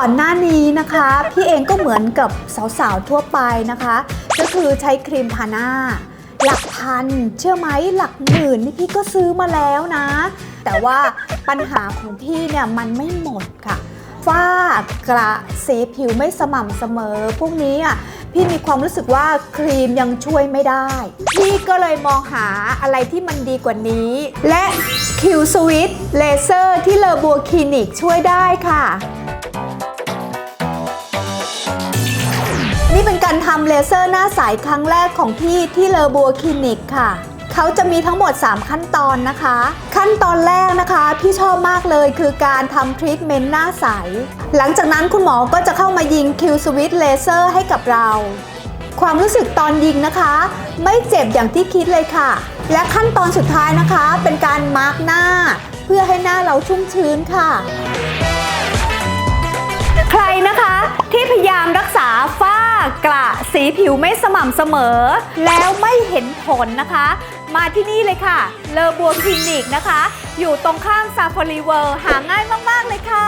ก่อนหน้านี้นะคะ พี่เองก็เหมือนกับสาวๆทั่วไปนะคะ ก็คือใช้ครีมทาหน้า หลักพัน เชื่อไหมหลักหมื่นนี่พี่ก็ซื้อมาแล้วนะ แต่ว่าปัญหาของพี่เนี่ยมันไม่หมดค่ะฝ้ากระสีผิวไม่สม่ำเสมอ พวกนี้อะพี่มีความรู้สึกว่าครีมยังช่วยไม่ได้ พี่ก็เลยมองหาอะไรที่มันดีกว่านี้ และ Q Switch Laser ที่เลอบัวคลินิกช่วยได้ค่ะ การทำเลเซอร์หน้าใสครั้งแรกของพี่ที่เลอบัวคลินิกค่ะเขาจะมีทั้งหมด 3 ขั้นตอนนะคะ ขั้นตอนแรกนะคะพี่ชอบมากเลยคือการทำทรีทเมนต์หน้าใส หลังจากนั้นคุณหมอก็จะเข้ามายิงคิวสวิตเลเซอร์ให้กับเรา ความรู้สึกตอนยิงนะคะ ไม่เจ็บอย่างที่คิดเลยค่ะ และขั้นตอนสุดท้ายนะคะ เป็นการมาร์กหน้า เพื่อให้หน้าเราชุ่มชื้นค่ะ สีผิวไม่สม่ำเสมอ แล้วไม่เห็นผลนะคะ มาที่นี่เลยค่ะ เลอบัวคลินิกนะคะ อยู่ตรงข้ามซาฟารีเวิร์หาง่ายมาก ๆ เลยค่ะ